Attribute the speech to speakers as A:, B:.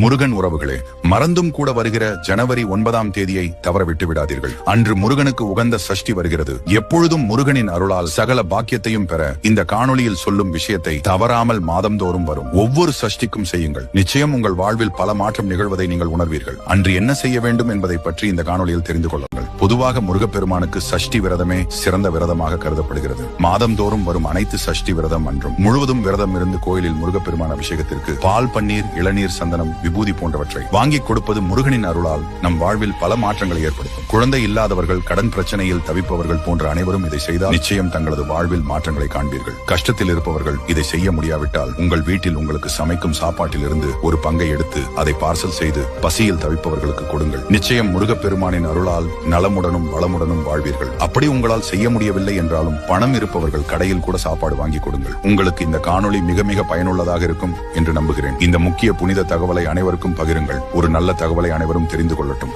A: முருகன் உறவுகளே மறந்தும் கூட வருகிற ஜனவரி ஒன்பதாம் தேதியை தவறவிட்டு விடாதீர்கள் அன்று முருகனுக்கு உகந்த சஷ்டி வருகிறது. எப்பொழுதும் முருகனின் அருளால் சகல பாக்கியத்தையும் பெற இந்த காணொளியில் சொல்லும் விஷயத்தை தவறாமல் மாதந்தோறும் வரும். ஒவ்வொரு சஷ்டிக்கும் செய்யுங்கள். நிச்சயம் உங்கள் வாழ்வில் பல மாற்றம் நிகழ்வதை நீங்கள் உணர்வீர்கள். அன்று என்ன செய்ய வேண்டும் என்பதை பற்றி இந்த காணொளியில் தெரிந்து கொள்ளுங்கள். பொதுவாக முருகப்பெருமானுக்கு சஷ்டி விரதமே சிறந்த விரதமாக கருதப்படுகிறது. மாதந்தோறும் வரும் அனைத்து சஷ்டி விரதம் அன்றும். முழுவதும் விரதம் இருந்து கோயிலில் முருகப்பெருமான் அபிஷேகத்திற்கு பால் பன்னீர் இளநீர் சந்தனம் விபூதி போன்றவற்றை வாங்கி கொடுப்பது முருகனின் அருளால் நம் வாழ்வில் பல மாற்றங்களை ஏற்படுத்தும். குழந்தை இல்லாதவர்கள் கடன் பிரச்சனையில் தவிப்பவர்கள் போன்ற அனைவரும் இதை செய்தால் நிச்சயம் தங்களது வாழ்வில் மாற்றங்களை காண்பீர்கள். கஷ்டத்தில் இருப்பவர்கள் இதை செய்ய முடியாவிட்டால் உங்கள் வீட்டில் உங்களுக்கு சமைக்கும் சாப்பாட்டில் இருந்து ஒரு பங்கை எடுத்து அதை பார்சல் செய்து பசியில் தவிப்பவர்களுக்கு கொடுங்கள். நிச்சயம் முருகப்பெருமானின் அருளால் நலமுடனும் வளமுடனும் வாழ்வீர்கள். அப்படி உங்களால் செய்ய முடியவில்லை என்றாலும் பணம் இருப்பவர்கள் கடையில் கூட சாப்பாடு வாங்கி கொடுங்கள். உங்களுக்கு இந்த காணொளி மிக மிக பயனுள்ளதாக இருக்கும் என்று நம்புகிறேன். இந்த முக்கிய புனித தகவலை அனைவருக்கும் பகிருங்கள். ஒரு நல்ல தகவலை அனைவரும் தெரிந்து கொள்ளட்டும்.